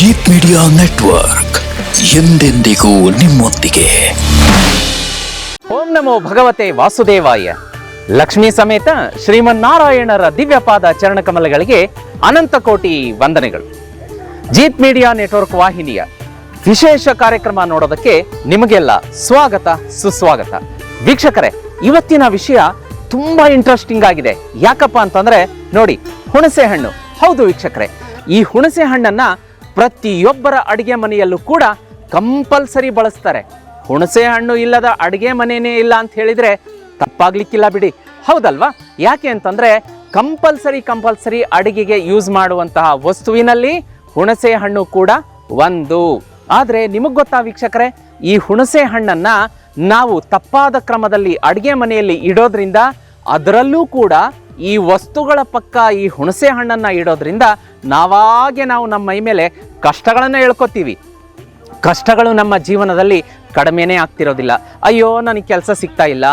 Jeet media network ಎಂದೆಂದಿಗೂ ನಿಮ್ಮೊಂದಿಗೆ. ಓಂ ನಮೋ ಭಗವತೆ ವಾಸುದೇವಾಯ. ಲಕ್ಷ್ಮೀ ಸಮೇತ ಶ್ರೀಮನ್ನಾರಾಯಣರ ದಿವ್ಯಪಾದ ಚರಣಕಮಲಗಳಿಗೆ ಅನಂತ ಕೋಟಿ ವಂದನೆಗಳು. ಜೀತ್ ಮೀಡಿಯಾ ನೆಟ್ವರ್ಕ್ ವಾಹಿನಿಯ ವಿಶೇಷ ಕಾರ್ಯಕ್ರಮ ನೋಡೋದಕ್ಕೆ ನಿಮಗೆಲ್ಲ ಸ್ವಾಗತ, ಸುಸ್ವಾಗತ. ವೀಕ್ಷಕರೇ, ಇವತ್ತಿನ ವಿಷಯ ತುಂಬಾ ಇಂಟ್ರೆಸ್ಟಿಂಗ್ ಆಗಿದೆ. ಯಾಕಪ್ಪ ಅಂತಂದ್ರೆ ನೋಡಿ, ಹುಣಸೆ ಹಣ್ಣು. ಹೌದು ವೀಕ್ಷಕರೇ, ಈ ಹುಣಸೆ ಹಣ್ಣನ್ನ ಪ್ರತಿಯೊಬ್ಬರ ಅಡುಗೆ ಮನೆಯಲ್ಲೂ ಕೂಡ ಕಂಪಲ್ಸರಿ ಬಳಸ್ತಾರೆ. ಹುಣಸೆ ಹಣ್ಣು ಇಲ್ಲದ ಅಡುಗೆ ಮನೆಯೇ ಇಲ್ಲ ಅಂತ ಹೇಳಿದರೆ ತಪ್ಪಾಗ್ಲಿಕ್ಕಿಲ್ಲ ಬಿಡಿ. ಹೌದಲ್ವಾ? ಯಾಕೆ ಅಂತಂದರೆ ಕಂಪಲ್ಸರಿ ಕಂಪಲ್ಸರಿ ಅಡುಗೆಗೆ ಯೂಸ್ ಮಾಡುವಂತಹ ವಸ್ತುವಿನಲ್ಲಿ ಹುಣಸೆ ಹಣ್ಣು ಕೂಡ ಒಂದು. ಆದರೆ ನಿಮಗೆ ಗೊತ್ತಾ ವೀಕ್ಷಕರೇ, ಈ ಹುಣಸೆ ಹಣ್ಣನ್ನು ನಾವು ತಪ್ಪಾದ ಕ್ರಮದಲ್ಲಿ ಅಡುಗೆ ಮನೆಯಲ್ಲಿ ಇಡೋದ್ರಿಂದ ಅದರಲ್ಲೂ ಕೂಡ ಈ ವಸ್ತುಗಳ ಪಕ್ಕ ಈ ಹುಣಸೆ ಹಣ್ಣನ್ನ ಇಡೋದ್ರಿಂದ ನಾವಾಗೆ ನಾವು ನಮ್ಮ ಮೈ ಮೇಲೆ ಕಷ್ಟಗಳನ್ನ ಹೇಳ್ಕೊತೀವಿ. ಕಷ್ಟಗಳು ನಮ್ಮ ಜೀವನದಲ್ಲಿ ಕಡಿಮೆನೇ ಆಗ್ತಿರೋದಿಲ್ಲ. ಅಯ್ಯೋ, ನನಗೆ ಕೆಲಸ ಸಿಗ್ತಾ ಇಲ್ಲ.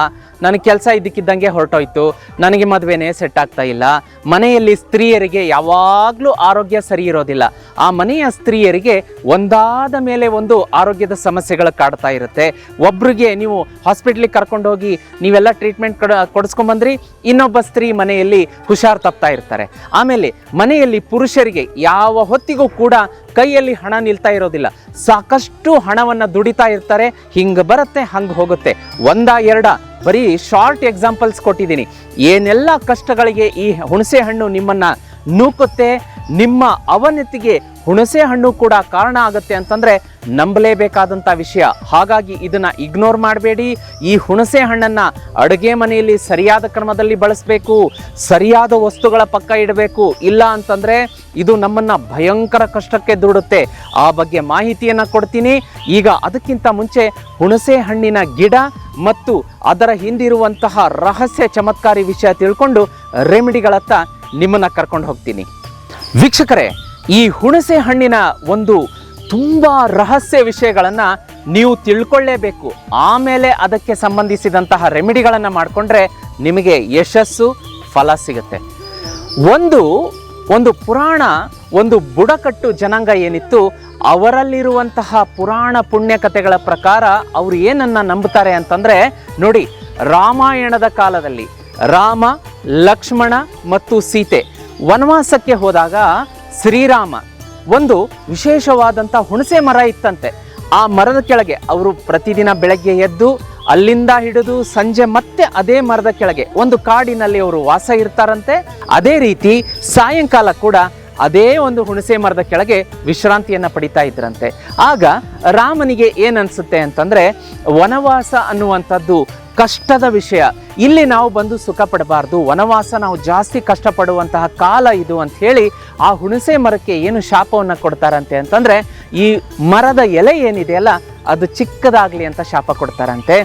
ನನಗೆ ಕೆಲಸ ಇದ್ದಕ್ಕಿದ್ದಂಗೆ ಹೊರಟೋಯ್ತು. ನನಗೆ ಮದುವೆನೇ ಸೆಟ್ ಆಗ್ತಾ ಇಲ್ಲ. ಮನೆಯಲ್ಲಿ ಸ್ತ್ರೀಯರಿಗೆ ಯಾವಾಗಲೂ ಆರೋಗ್ಯ ಸರಿ ಇರೋದಿಲ್ಲ. ಆ ಮನೆಯ ಸ್ತ್ರೀಯರಿಗೆ ಒಂದಾದ ಮೇಲೆ ಒಂದು ಆರೋಗ್ಯದ ಸಮಸ್ಯೆಗಳು ಕಾಡ್ತಾ ಇರುತ್ತೆ. ಒಬ್ರಿಗೆ ನೀವು ಹಾಸ್ಪಿಟ್ಲಿಗೆ ಕರ್ಕೊಂಡೋಗಿ ನೀವೆಲ್ಲ ಟ್ರೀಟ್ಮೆಂಟ್ ಕಡ, ಕೊಡಿಸ್ಕೊಂಬಂದ್ರಿ, ಇನ್ನೊಬ್ಬ ಸ್ತ್ರೀ ಮನೆಯಲ್ಲಿ ಹುಷಾರು ತಪ್ತಾ ಇರ್ತಾರೆ. ಆಮೇಲೆ ಮನೆಯಲ್ಲಿ ಪುರುಷರಿಗೆ ಯಾವ ಹೊತ್ತಿಗೂ ಕೂಡ ಕೈಯಲ್ಲಿ ಹಣ ನಿಲ್ತಾ ಇರೋದಿಲ್ಲ. ಸಾಕಷ್ಟು ಹಣವನ್ನ ದುಡಿತಾ ಇರ್ತಾರೆ, ಹಿಂಗೆ ಬರುತ್ತೆ, ಹಂಗೆ ಹೋಗುತ್ತೆ. ಒಂದ ಎರಡ, ಬರೀ ಶಾರ್ಟ್ ಎಕ್ಸಾಂಪಲ್ಸ್ ಕೊಟ್ಟಿದ್ದೀನಿ. ಏನೆಲ್ಲ ಕಷ್ಟಗಳಿಗೆ ಈ ಹುಣಸೆ ಹಣ್ಣು ನಿಮ್ಮನ್ನ ನೂಕುತ್ತೆ, ನಿಮ್ಮ ಅವನತಿಗೆ ಹುಣಸೆ ಹಣ್ಣು ಕೂಡ ಕಾರಣ ಆಗುತ್ತೆ ಅಂತಂದ್ರೆ ನಂಬಲೇಬೇಕಾದಂಥ ವಿಷಯ. ಹಾಗಾಗಿ ಇದನ್ನ ಇಗ್ನೋರ್ ಮಾಡಬೇಡಿ. ಈ ಹುಣಸೆ ಹಣ್ಣನ್ನ ಅಡುಗೆ ಮನೆಯಲ್ಲಿ ಸರಿಯಾದ ಕ್ರಮದಲ್ಲಿ ಬಳಸಬೇಕು, ಸರಿಯಾದ ವಸ್ತುಗಳ ಪಕ್ಕ ಇಡಬೇಕು, ಇಲ್ಲ ಅಂತಂದ್ರೆ ಇದು ನಮ್ಮನ್ನ ಭಯಂಕರ ಕಷ್ಟಕ್ಕೆ ದೂಡುತ್ತೆ. ಆ ಬಗ್ಗೆ ಮಾಹಿತಿಯನ್ನ ಕೊಡ್ತೀನಿ. ಈಗ ಅದಕ್ಕಿಂತ ಮುಂಚೆ ಹುಣಸೆ ಹಣ್ಣಿನ ಗಿಡ ಮತ್ತು ಅದರ ಹಿಂದಿರುವಂತಹ ರಹಸ್ಯ ಚಮತ್ಕಾರಿ ವಿಷಯ ತಿಳ್ಕೊಂಡು ರೆಮಿಡಿಗಳತ್ತ ನಿಮ್ಮನ್ನ ಕರ್ಕೊಂಡು ಹೋಗ್ತೀನಿ. ವೀಕ್ಷಕರೇ, ಈ ಹುಣಸೆ ಹಣ್ಣಿನ ಒಂದು ತುಂಬ ರಹಸ್ಯ ವಿಷಯಗಳನ್ನು ನೀವು ತಿಳ್ಕೊಳ್ಳೇಬೇಕು. ಆಮೇಲೆ ಅದಕ್ಕೆ ಸಂಬಂಧಿಸಿದಂತಹ ರೆಮಿಡಿಗಳನ್ನು ಮಾಡಿಕೊಂಡ್ರೆ ನಿಮಗೆ ಯಶಸ್ಸು, ಫಲ ಸಿಗುತ್ತೆ. ಒಂದು ಒಂದು ಪುರಾಣ, ಒಂದು ಬುಡಕಟ್ಟು ಜನಾಂಗ ಏನಿತ್ತು, ಅವರಲ್ಲಿರುವಂತಹ ಪುರಾಣ ಪುಣ್ಯ ಕಥೆಗಳ ಪ್ರಕಾರ ಅವರು ಏನನ್ನ ನಂಬುತ್ತಾರೆ ಅಂತಂದ್ರೆ, ನೋಡಿ, ರಾಮಾಯಣದ ಕಾಲದಲ್ಲಿ ರಾಮ ಲಕ್ಷ್ಮಣ ಮತ್ತು ಸೀತೆ. ವನವಾಸಕ್ಕೆ ಹೋದಾಗ ಶ್ರೀರಾಮ ಒಂದು ವಿಶೇಷವಾದಂಥ ಹುಣಸೆ ಮರ ಇತ್ತಂತೆ. ಆ ಮರದ ಕೆಳಗೆ ಅವರು ಪ್ರತಿದಿನ ಬೆಳಗ್ಗೆ ಎದ್ದು ಅಲ್ಲಿಂದ ಹಿಡಿದು ಸಂಜೆ ಮತ್ತೆ ಅದೇ ಮರದ ಕೆಳಗೆ ಒಂದು ಕಾಡಿನಲ್ಲಿ ಅವರು ವಾಸ ಇರ್ತಾರಂತೆ. ಅದೇ ರೀತಿ ಸಾಯಂಕಾಲ ಕೂಡ ಅದೇ ಒಂದು ಹುಣಸೆ ಮರದ ಕೆಳಗೆ ವಿಶ್ರಾಂತಿಯನ್ನು ಪಡಿತಾ ಇದ್ರಂತೆ. ಆಗ ರಾಮನಿಗೆ ಏನನ್ಸುತ್ತೆ ಅಂತಂದರೆ, ವನವಾಸ ಅನ್ನುವಂಥದ್ದು ಕಷ್ಟದ ವಿಷಯ. ಇಲ್ಲಿ ನಾವು ಬಂದು ಸುಖ ಪಡಬಾರ್ದು. ವನವಾಸ ನಾವು ಜಾಸ್ತಿ ಕಷ್ಟಪಡುವಂತಹ ಕಾಲ ಇದು ಅಂತ ಹೇಳಿ ಆ ಹುಣಸೆ ಮರಕ್ಕೆ ಏನು ಶಾಪವನ್ನು ಕೊಡ್ತಾರಂತೆ ಅಂತಂದರೆ ಈ ಮರದ ಎಲೆ ಏನಿದೆಯಲ್ಲ ಅದು ಚಿಕ್ಕದಾಗಲಿ ಅಂತ ಶಾಪ ಕೊಡ್ತಾರಂತೆ.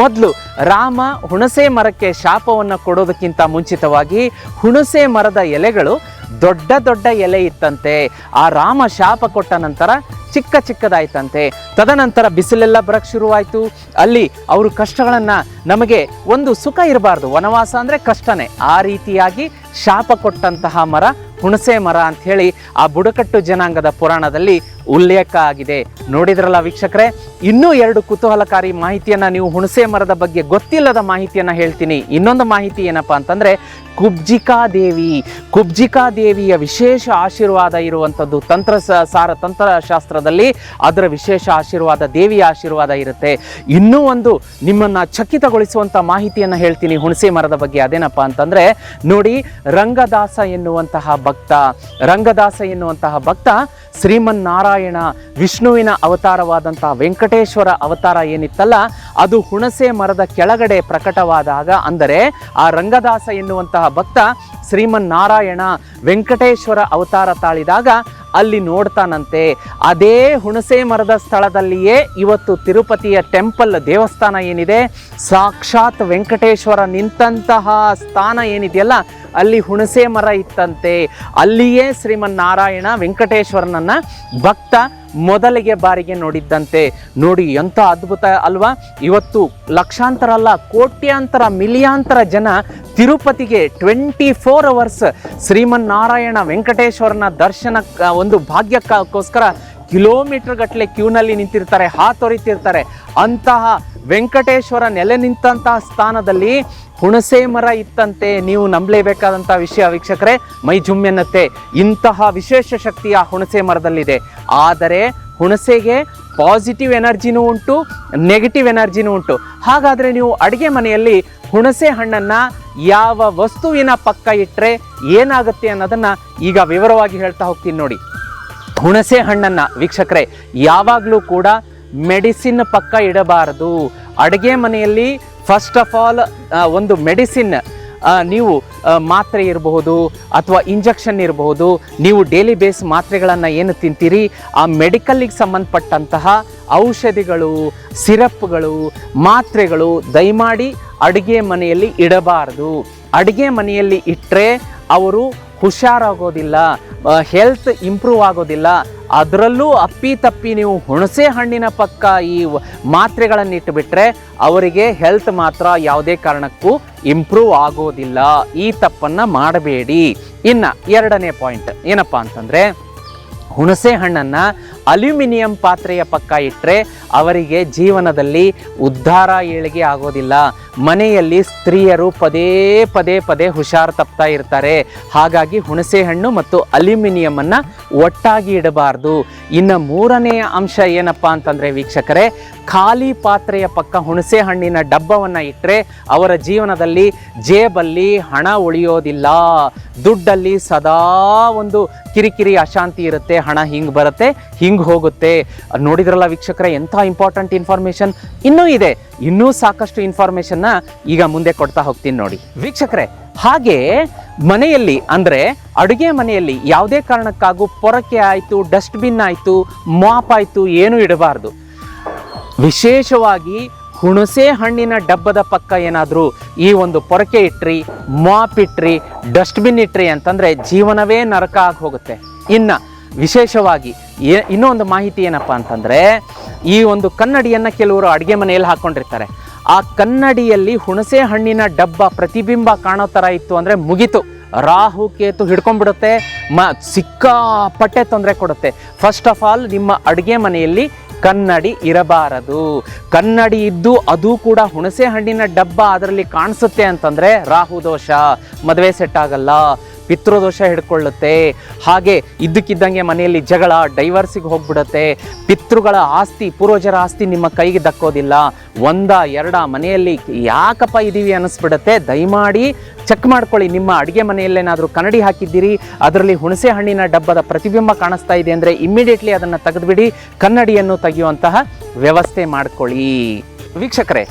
ಮೊದಲು ರಾಮ ಹುಣಸೆ ಮರಕ್ಕೆ ಶಾಪವನ್ನು ಕೊಡೋದಕ್ಕಿಂತ ಮುಂಚಿತವಾಗಿ ಹುಣಸೆ ಮರದ ಎಲೆಗಳು ದೊಡ್ಡ ದೊಡ್ಡ ಎಲೆ ಇತ್ತಂತೆ. ಆ ರಾಮ ಶಾಪ ಕೊಟ್ಟ ನಂತರ ಚಿಕ್ಕ ಚಿಕ್ಕದಾಯ್ತಂತೆ. ತದನಂತರ ಬಿಸಿಲೆಲ್ಲ ಬರಕ್ ಶುರುವಾಯಿತು. ಅಲ್ಲಿ ಅವರು ಕಷ್ಟಗಳನ್ನು ನಮಗೆ ಒಂದು ಸುಖ ಇರಬಾರ್ದು. ವನವಾಸ ಅಂದ್ರೆ ಕಷ್ಟನೇ. ಆ ರೀತಿಯಾಗಿ ಶಾಪ ಕೊಟ್ಟಂತಹ ಮರ ಹುಣಸೆ ಮರ ಅಂತ ಹೇಳಿ ಆ ಬುಡಕಟ್ಟು ಜನಾಂಗದ ಪುರಾಣದಲ್ಲಿ ಉಲ್ಲೇಖ ಆಗಿದೆ. ನೋಡಿದ್ರಲ್ಲ ವೀಕ್ಷಕರೇ? ಇನ್ನೂ ಎರಡು ಕುತೂಹಲಕಾರಿ ಮಾಹಿತಿಯನ್ನ ನೀವು ಹುಣಸೆ ಮರದ ಬಗ್ಗೆ ಗೊತ್ತಿಲ್ಲದ ಮಾಹಿತಿಯನ್ನ ಹೇಳ್ತೀನಿ. ಇನ್ನೊಂದು ಮಾಹಿತಿ ಏನಪ್ಪಾ ಅಂತಂದ್ರೆ, ಕುಬ್ಜಿಕಾ ದೇವಿ. ಕುಬ್ಜಿಕಾ ದೇವಿಯ ವಿಶೇಷ ಆಶೀರ್ವಾದ ಇರುವಂಥದ್ದು ತಂತ್ರ ಸಾರ ತಂತ್ರಶಾಸ್ತ್ರದಲ್ಲಿ ಅದರ ವಿಶೇಷ ಆಶೀರ್ವಾದ, ದೇವಿಯ ಆಶೀರ್ವಾದ ಇರುತ್ತೆ. ಇನ್ನೂ ಒಂದು ನಿಮ್ಮನ್ನ ಚಕಿತಗೊಳಿಸುವಂಥ ಮಾಹಿತಿಯನ್ನ ಹೇಳ್ತೀನಿ ಹುಣಸೆ ಮರದ ಬಗ್ಗೆ. ಅದೇನಪ್ಪ ಅಂತಂದ್ರೆ, ನೋಡಿ, ರಂಗದಾಸ ಎನ್ನುವಂತಹ ಭಕ್ತ, ರಂಗದಾಸ ಎನ್ನುವಂತಹ ಭಕ್ತ ಶ್ರೀಮನ್ನಾರಾಯಣ ವಿಷ್ಣುವಿನ ಅವತಾರವಾದಂತಹ ವೆಂಕಟೇಶ್ವರ ಅವತಾರ ಏನಿತ್ತಲ್ಲ, ಅದು ಹುಣಸೆ ಮರದ ಕೆಳಗಡೆ ಪ್ರಕಟವಾದಾಗ ಅಂದರೆ ಆ ರಂಗದಾಸ ಎನ್ನುವಂತಹ ಭಕ್ತ ಶ್ರೀಮನ್ನಾರಾಯಣ ವೆಂಕಟೇಶ್ವರ ಅವತಾರ ತಾಳಿದಾಗ ಅಲ್ಲಿ ನೋಡ್ತಾನಂತೆ. ಅದೇ ಹುಣಸೆ ಮರದ ಸ್ಥಳದಲ್ಲಿಯೇ ಇವತ್ತು ತಿರುಪತಿಯ ಟೆಂಪಲ್ ದೇವಸ್ಥಾನ ಏನಿದೆ, ಸಾಕ್ಷಾತ್ ವೆಂಕಟೇಶ್ವರ ನಿಂತಹ ಸ್ಥಾನ ಏನಿದೆಯಲ್ಲ ಅಲ್ಲಿ ಹುಣಸೆ ಮರ ಇತ್ತಂತೆ. ಅಲ್ಲಿಯೇ ಶ್ರೀಮನ್ನಾರಾಯಣ ವೆಂಕಟೇಶ್ವರನನ್ನ ಭಕ್ತ ಮೊದಲಿಗೆ ಬಾರಿಗೆ ನೋಡಿದ್ದಂತೆ. ನೋಡಿ ಎಂಥ ಅದ್ಭುತ ಅಲ್ವಾ? ಇವತ್ತು ಲಕ್ಷಾಂತರ ಅಲ್ಲ, ಕೋಟ್ಯಾಂತರ, ಮಿಲಿಯಾಂತರ ಜನ ತಿರುಪತಿಗೆ ಟ್ವೆಂಟಿ ಫೋರ್ ಅವರ್ಸ್ ಶ್ರೀಮನ್ನಾರಾಯಣ ವೆಂಕಟೇಶ್ವರನ ದರ್ಶನ ಒಂದು ಭಾಗ್ಯಕ್ಕೋಸ್ಕರ ಕಿಲೋಮೀಟರ್ ಗಟ್ಟಲೆ ಕ್ಯೂನಲ್ಲಿ ನಿಂತಿರ್ತಾರೆ, ಹಾತೊರಿತಿರ್ತಾರೆ. ಅಂತಹ ವೆಂಕಟೇಶ್ವರ ನೆಲೆ ನಿಂತಹ ಸ್ಥಾನದಲ್ಲಿ ಹುಣಸೆ ಮರ ಇತ್ತಂತೆ ನೀವು ನಂಬಲೇಬೇಕಾದಂತಹ ವಿಷಯ ವೀಕ್ಷಕರೇ, ಮೈ ಜುಮ್ಮೆನ್ನತ್ತೆ. ಇಂತಹ ವಿಶೇಷ ಶಕ್ತಿ ಆ ಹುಣಸೆ ಮರದಲ್ಲಿದೆ. ಆದರೆ ಹುಣಸೆಗೆ ಪಾಸಿಟಿವ್ ಎನರ್ಜಿನೂ ಉಂಟು, ನೆಗೆಟಿವ್ ಎನರ್ಜಿನೂ ಉಂಟು. ಹಾಗಾದರೆ ನೀವು ಅಡುಗೆ ಮನೆಯಲ್ಲಿ ಹುಣಸೆ ಹಣ್ಣನ್ನು ಯಾವ ವಸ್ತುವಿನ ಪಕ್ಕ ಇಟ್ಟರೆ ಏನಾಗುತ್ತೆ ಅನ್ನೋದನ್ನು ಈಗ ವಿವರವಾಗಿ ಹೇಳ್ತಾ ಹೋಗ್ತೀನಿ ನೋಡಿ. ಹುಣಸೆ ಹಣ್ಣನ್ನು ವೀಕ್ಷಕರೇ, ಯಾವಾಗಲೂ ಕೂಡ ಮೆಡಿಸಿನ್ ಪಕ್ಕ ಇಡಬಾರದು. ಅಡುಗೆ ಮನೆಯಲ್ಲಿ ಫಸ್ಟ್ ಆಫ್ ಆಲ್ ಒಂದು ಮೆಡಿಸಿನ್ ನೀವು ಮಾತ್ರೆ ಇರಬಹುದು ಅಥವಾ ಇಂಜೆಕ್ಷನ್ ಇರಬಹುದು. ನೀವು ಡೈಲಿ ಬೇಸ್ ಮಾತ್ರೆಗಳನ್ನು ಏನು ತಿಂತೀರಿ? ಆ ಮೆಡಿಕಲ್ಲಿಗೆ ಸಂಬಂಧಪಟ್ಟಂತಹ ಔಷಧಿಗಳು, ಸಿರಪ್ಗಳು, ಮಾತ್ರೆಗಳು ದಯಮಾಡಿ ಅಡುಗೆ ಮನೆಯಲ್ಲಿ ಇಡಬಾರದು. ಅಡುಗೆ ಮನೆಯಲ್ಲಿ ಇಟ್ಟರೆ ಅವರು ಹುಷಾರಾಗೋದಿಲ್ಲ. ಹೆಲ್ತ್ ಇಂಪ್ರೂವ್ ಆಗೋದಿಲ್ಲ. ಅದರಲ್ಲೂ ಅಪ್ಪಿ ತಪ್ಪಿ ನೀವು ಹುಣಸೆ ಹಣ್ಣಿನ ಪಕ್ಕ ಈ ಮಾತ್ರೆಗಳನ್ನು ಇಟ್ಟುಬಿಟ್ರೆ ಅವರಿಗೆ ಹೆಲ್ತ್ ಮಾತ್ರ ಯಾವುದೇ ಕಾರಣಕ್ಕೂ ಇಂಪ್ರೂವ್ ಆಗೋದಿಲ್ಲ. ಈ ತಪ್ಪನ್ನು ಮಾಡಬೇಡಿ. ಇನ್ನು ಎರಡನೇ ಪಾಯಿಂಟ್ ಏನಪ್ಪ ಅಂತಂದರೆ, ಹುಣಸೆ ಹಣ್ಣನ್ನು ಅಲ್ಯೂಮಿನಿಯಂ ಪಾತ್ರೆಯ ಪಕ್ಕ ಇಟ್ಟರೆ ಅವರಿಗೆ ಜೀವನದಲ್ಲಿ ಉದ್ಧಾರ ಏಳಿಗೆ ಆಗೋದಿಲ್ಲ. ಮನೆಯಲ್ಲಿ ಸ್ತ್ರೀಯರು ಪದೇ ಪದೇ ಪದೇ ಹುಷಾರು ತಪ್ತಾ ಇರ್ತಾರೆ. ಹಾಗಾಗಿ ಹುಣಸೆ ಹಣ್ಣು ಮತ್ತು ಅಲ್ಯೂಮಿನಿಯಮನ್ನು ಒಟ್ಟಾಗಿ ಇಡಬಾರ್ದು. ಇನ್ನು ಮೂರನೆಯ ಅಂಶ ಏನಪ್ಪ ಅಂತಂದರೆ ವೀಕ್ಷಕರೇ, ಖಾಲಿ ಪಾತ್ರೆಯ ಪಕ್ಕ ಹುಣಸೆ ಹಣ್ಣಿನ ಡಬ್ಬವನ್ನು ಇಟ್ಟರೆ ಅವರ ಜೀವನದಲ್ಲಿ ಜೇಬಲ್ಲಿ ಹಣ ಉಳಿಯೋದಿಲ್ಲ. ದುಡ್ಡಲ್ಲಿ ಸದಾ ಒಂದು ಕಿರಿಕಿರಿ ಅಶಾಂತಿ ಇರುತ್ತೆ, ಹಣ ಹಿಂಗೆ ಬರುತ್ತೆ ಹೋಗುತ್ತೆ. ಅದ್ ನೋಡಿದ್ರಲ್ಲ ವೀಕ್ಷಕರ, ಎಂಥ ಇಂಪಾರ್ಟೆಂಟ್ ಇನ್ಫಾರ್ಮೇಷನ್ ಇನ್ನೂ ಇದೆ. ಇನ್ನೂ ಸಾಕಷ್ಟು ಇನ್ಫಾರ್ಮೇಷನ್ನ ಈಗ ಮುಂದೆ ಕೊಡ್ತಾ ಹೋಗ್ತೀನಿ ನೋಡಿ. ವೀಕ್ಷಕರೇ, ಹಾಗೆ ಮನೆಯಲ್ಲಿ, ಅಂದರೆ ಅಡುಗೆ ಮನೆಯಲ್ಲಿ ಯಾವುದೇ ಕಾರಣಕ್ಕಾಗೂ ಪೊರಕೆ ಆಯಿತು ಡಸ್ಟ್ಬಿನ್ ಆಯಿತು ಮಾಪ್ ಆಯಿತು, ಏನೂ ಇಡಬಾರ್ದು. ವಿಶೇಷವಾಗಿ ಹುಣಸೆ ಹಣ್ಣಿನ ಡಬ್ಬದ ಪಕ್ಕ ಏನಾದರೂ ಈ ಒಂದು ಪೊರಕೆ ಇಟ್ರಿ ಮಾಪ್ ಇಟ್ರಿ ಡಸ್ಟ್ಬಿನ್ ಇಟ್ರಿ ಅಂತಂದರೆ ಜೀವನವೇ ನರಕ ಆಗಿ ಹೋಗುತ್ತೆ. ಇನ್ನು ವಿಶೇಷವಾಗಿ ಏ, ಇನ್ನೊಂದು ಮಾಹಿತಿ ಏನಪ್ಪ ಅಂತಂದರೆ, ಈ ಒಂದು ಕನ್ನಡಿಯನ್ನು ಕೆಲವರು ಅಡುಗೆ ಮನೆಯಲ್ಲಿ ಹಾಕ್ಕೊಂಡಿರ್ತಾರೆ ಆ ಕನ್ನಡಿಯಲ್ಲಿ ಹುಣಸೆ ಹಣ್ಣಿನ ಡಬ್ಬ ಪ್ರತಿಬಿಂಬ ಕಾಣೋ ಥರ ಇತ್ತು ಅಂದರೆ ಮುಗಿತು. ರಾಹು ಕೇತು ಹಿಡ್ಕೊಂಡ್ಬಿಡುತ್ತೆ, ಮ, ಸಿಕ್ಕಾಪಟ್ಟೆ ತೊಂದರೆ ಕೊಡುತ್ತೆ. ಫಸ್ಟ್ ಆಫ್ ಆಲ್ ನಿಮ್ಮ ಅಡುಗೆ ಮನೆಯಲ್ಲಿ ಕನ್ನಡಿ ಇರಬಾರದು. ಕನ್ನಡಿ ಇದ್ದು ಅದು ಕೂಡ ಹುಣಸೆ ಹಣ್ಣಿನ ಡಬ್ಬ ಅದರಲ್ಲಿ ಕಾಣಿಸುತ್ತೆ ಅಂತಂದರೆ ರಾಹು ದೋಷ. ಮದುವೆ ಸೆಟ್ ಆಗಲ್ಲ. ಪಿತೃದೋಷ ಹಿಡ್ಕೊಳ್ಳುತ್ತೆ. ಹಾಗೆ ಇದ್ದಕ್ಕಿದ್ದಂಗೆ ಮನೆಯಲ್ಲಿ ಜಗಳ, ಡೈವರ್ಸಿಗೆ ಹೋಗ್ಬಿಡುತ್ತೆ. ಪಿತೃಗಳ ಆಸ್ತಿ, ಪೂರ್ವಜರ ಆಸ್ತಿ ನಿಮ್ಮ ಕೈಗೆ ದಕ್ಕೋದಿಲ್ಲ. ಒಂದ, ಎರಡ ಮನೆಯಲ್ಲಿ ಯಾಕಪ್ಪ ಇದ್ದೀವಿ ಅನ್ನಿಸ್ಬಿಡುತ್ತೆ. ದಯಮಾಡಿ ಚೆಕ್ ಮಾಡ್ಕೊಳ್ಳಿ. ನಿಮ್ಮ ಅಡುಗೆ ಮನೆಯಲ್ಲೇನಾದರೂ ಕನ್ನಡಿ ಹಾಕಿದ್ದೀರಿ, ಅದರಲ್ಲಿ ಹುಣಸೆ ಹಣ್ಣಿನ ಡಬ್ಬದ ಪ್ರತಿಬಿಂಬ ಕಾಣಿಸ್ತಾ ಇದೆ ಅಂದರೆ ಇಮ್ಮಿಡಿಯೇಟ್ಲಿ ಅದನ್ನು ತೆಗೆದುಬಿಡಿ, ಕನ್ನಡಿಯನ್ನು ತೆಗೆಯುವಂತಹ ವ್ಯವಸ್ಥೆ ಮಾಡ್ಕೊಳ್ಳಿ. ವೀಕ್ಷಕರೇ,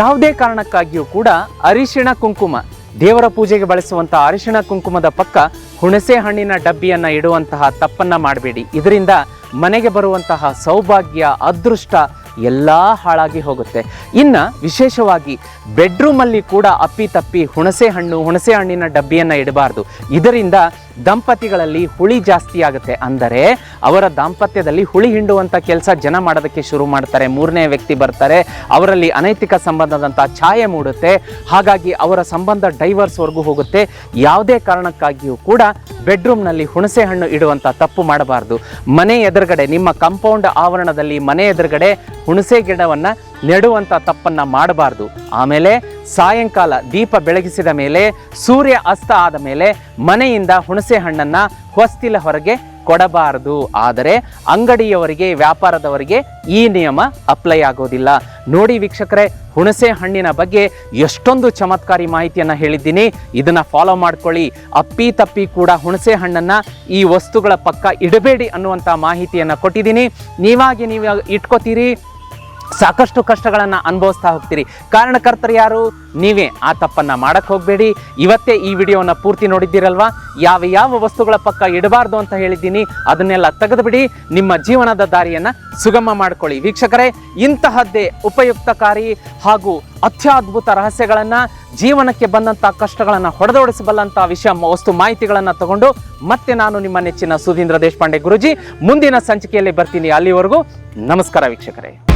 ಯಾವುದೇ ಕಾರಣಕ್ಕಾಗಿಯೂ ಕೂಡ ಅರಿಶಿಣ ಕುಂಕುಮ ದೇವರ ಪೂಜೆಗೆ ಬಳಸುವಂಥ ಅರಿಶಿಣ ಕುಂಕುಮದ ಪಕ್ಕ ಹುಣಸೆ ಹಣ್ಣಿನ ಡಬ್ಬಿಯನ್ನು ಇಡುವಂತಹ ತಪ್ಪನ್ನ ಮಾಡಬೇಡಿ. ಇದರಿಂದ ಮನೆಗೆ ಬರುವಂತಹ ಸೌಭಾಗ್ಯ, ಅದೃಷ್ಟ ಎಲ್ಲ ಹಾಳಾಗಿ ಹೋಗುತ್ತೆ. ಇನ್ನು ವಿಶೇಷವಾಗಿ ಬೆಡ್ರೂಮಲ್ಲಿ ಕೂಡ ಅಪ್ಪಿ ತಪ್ಪಿ ಹುಣಸೆ ಹಣ್ಣು, ಹುಣಸೆ ಹಣ್ಣಿನ ಡಬ್ಬಿಯನ್ನು ಇಡಬಾರ್ದು. ಇದರಿಂದ ದಂಪತಿಗಳಲ್ಲಿ ಹುಳಿ ಜಾಸ್ತಿ ಆಗುತ್ತೆ. ಅಂದರೆ ಅವರ ದಾಂಪತ್ಯದಲ್ಲಿ ಹುಳಿ ಹಿಂಡುವಂಥ ಕೆಲಸ ಜನ ಮಾಡೋದಕ್ಕೆ ಶುರು ಮಾಡ್ತಾರೆ. ಮೂರನೇ ವ್ಯಕ್ತಿ ಬರ್ತಾರೆ. ಅವರಲ್ಲಿ ಅನೈತಿಕ ಸಂಬಂಧದಂಥ ಛಾಯೆ ಮೂಡುತ್ತೆ. ಹಾಗಾಗಿ ಅವರ ಸಂಬಂಧ ಡೈವರ್ಸ್ವರೆಗೂ ಹೋಗುತ್ತೆ. ಯಾವುದೇ ಕಾರಣಕ್ಕಾಗಿಯೂ ಕೂಡ ಬೆಡ್ರೂಮ್ನಲ್ಲಿ ಹುಣಸೆ ಹಣ್ಣು ಇಡುವಂಥ ತಪ್ಪು ಮಾಡಬಾರ್ದು. ಮನೆ ಎದುರುಗಡೆ, ನಿಮ್ಮ ಕಂಪೌಂಡ್ ಆವರಣದಲ್ಲಿ ಮನೆ ಎದುರುಗಡೆ ಹುಣಸೆ ಗಿಡವನ್ನು ನೆಡುವಂಥ ತಪ್ಪನ್ನು ಮಾಡಬಾರ್ದು. ಆಮೇಲೆ ಸಾಯಂಕಾಲ ದೀಪ ಬೆಳಗಿಸಿದ ಮೇಲೆ, ಸೂರ್ಯ ಅಸ್ತ ಆದ ಮೇಲೆ ಮನೆಯಿಂದ ಹುಣಸೆ ಹಣ್ಣನ್ನು ಹೊಸ್ತಿಲ ಹೊರಗೆ ಕೊಡಬಾರದು. ಆದರೆ ಅಂಗಡಿಯವರಿಗೆ, ವ್ಯಾಪಾರದವರಿಗೆ ಈ ನಿಯಮ ಅಪ್ಲೈ ಆಗೋದಿಲ್ಲ. ನೋಡಿ ವೀಕ್ಷಕರೇ, ಹುಣಸೆ ಹಣ್ಣಿನ ಬಗ್ಗೆ ಎಷ್ಟೊಂದು ಚಮತ್ಕಾರಿ ಮಾಹಿತಿಯನ್ನು ಹೇಳಿದ್ದೀನಿ. ಇದನ್ನು ಫಾಲೋ ಮಾಡ್ಕೊಳ್ಳಿ. ಅಪ್ಪಿ ತಪ್ಪಿ ಕೂಡ ಹುಣಸೆ ಹಣ್ಣನ್ನು ಈ ವಸ್ತುಗಳ ಪಕ್ಕ ಇಡಬೇಡಿ ಅನ್ನುವಂಥ ಮಾಹಿತಿಯನ್ನು ಕೊಟ್ಟಿದ್ದೀನಿ. ನೀವಾಗಿ ನೀವು ಇಟ್ಕೋತೀರಿ? ಸಾಕಷ್ಟು ಕಷ್ಟಗಳನ್ನು ಅನುಭವಿಸ್ತಾ ಹೋಗ್ತೀರಿ. ಕಾರಣಕರ್ತರು ಯಾರು? ನೀವೇ. ಆ ತಪ್ಪನ್ನು ಮಾಡಕ್ಕೆ ಹೋಗಬೇಡಿ. ಇವತ್ತೇ ಈ ವಿಡಿಯೋನ ಪೂರ್ತಿ ನೋಡಿದ್ದೀರಲ್ವಾ? ಯಾವ ಯಾವ ವಸ್ತುಗಳ ಪಕ್ಕ ಇಡಬಾರ್ದು ಅಂತ ಹೇಳಿದ್ದೀನಿ. ಅದನ್ನೆಲ್ಲ ತೆಗೆದುಬಿಡಿ. ನಿಮ್ಮ ಜೀವನದ ದಾರಿಯನ್ನು ಸುಗಮ ಮಾಡ್ಕೊಳ್ಳಿ. ವೀಕ್ಷಕರೇ, ಇಂತಹದ್ದೇ ಉಪಯುಕ್ತಕಾರಿ ಹಾಗೂ ಅತ್ಯದ್ಭುತ ರಹಸ್ಯಗಳನ್ನು, ಜೀವನಕ್ಕೆ ಬಂದಂಥ ಕಷ್ಟಗಳನ್ನು ಹೊಡೆದೋಡಿಸಬಲ್ಲಂಥ ವಿಷಯ ವಸ್ತು ಮಾಹಿತಿಗಳನ್ನು ತಗೊಂಡು ಮತ್ತೆ ನಾನು ನಿಮ್ಮ ನೆಚ್ಚಿನ ಸುಧೀಂದ್ರ ದೇಶಪಾಂಡೆ ಗುರುಜಿ ಮುಂದಿನ ಸಂಚಿಕೆಯಲ್ಲಿ ಬರ್ತೀನಿ ಅಲ್ಲಿವರೆಗೂ. ನಮಸ್ಕಾರ ವೀಕ್ಷಕರೇ.